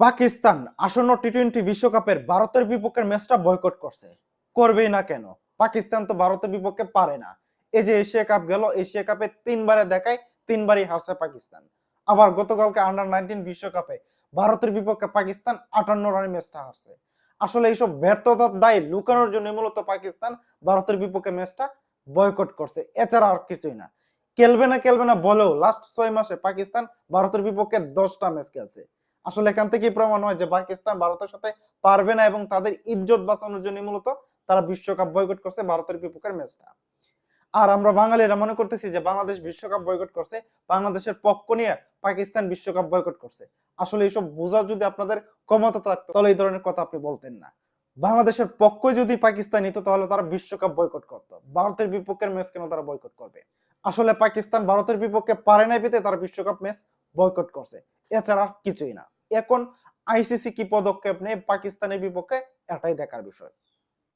পাকিস্তান আসন্ন T twenty বিশ্বকাপের ভারতের বিপক্ষের ম্যাচটা বয়কট করছে। করবেই না কেন? পাকিস্তান তো ভারতের বিপক্ষে পারে না। এই যে এশিয়া কাপ গেল, এশিয়া কাপে তিনবারে দেখায়, তিনবারই হারছে পাকিস্তান। আবার গতকালকে আন্ডার নাইনটিন বিশ্বকাপে ভারতের বিপক্ষে পাকিস্তান আটান্ন রানের ম্যাচটা হারছে। আসলে এইসব ব্যর্থতার দায় লুকানোর জন্য মূলত পাকিস্তান ভারতের বিপক্ষে ম্যাচটা বয়কট করছে। এছাড়া আর কিছুই না। খেলবে না খেলবে না বলেও লাস্ট ছয় মাসে পাকিস্তান ভারতের বিপক্ষে দশটা ম্যাচ খেলছে। আসলে এখান থেকেই প্রমাণ হয় যে পাকিস্তান ভারতের সাথে পারবে না এবং তাদের ইজ্জত বাঁচানোর জন্য মূলত তারা বিশ্বকাপ বয়কট করছে ভারতের বিপক্ষের ম্যাচটা। আর আমরা বাঙালিরা মনে করতেছি যে বাংলাদেশ বিশ্বকাপ বয়কট করছে, বাংলাদেশের পক্ষ নিয়ে পাকিস্তান বিশ্বকাপ বয়কট করছে। আসলে এইসব বোঝা যদি আপনাদের ক্ষমতা থাকতো, তাহলে এই ধরনের কথা আপনি বলতেন না। বাংলাদেশের পক্ষ যদি পাকিস্তান নিত, তাহলে তারা বিশ্বকাপ বয়কট করতো। ভারতের বিপক্ষের ম্যাচ কেন তারা বয়কট করবে? আসলে পাকিস্তান ভারতের বিপক্ষে পারে নাই পেতে তারা বিশ্বকাপ ম্যাচ বয়কট করছে। এছাড়া কিছুই না। এখন আইসিসি কি পদক্ষেপ নেয় পাকিস্তানের বিপক্ষে এটাই দেখার বিষয়।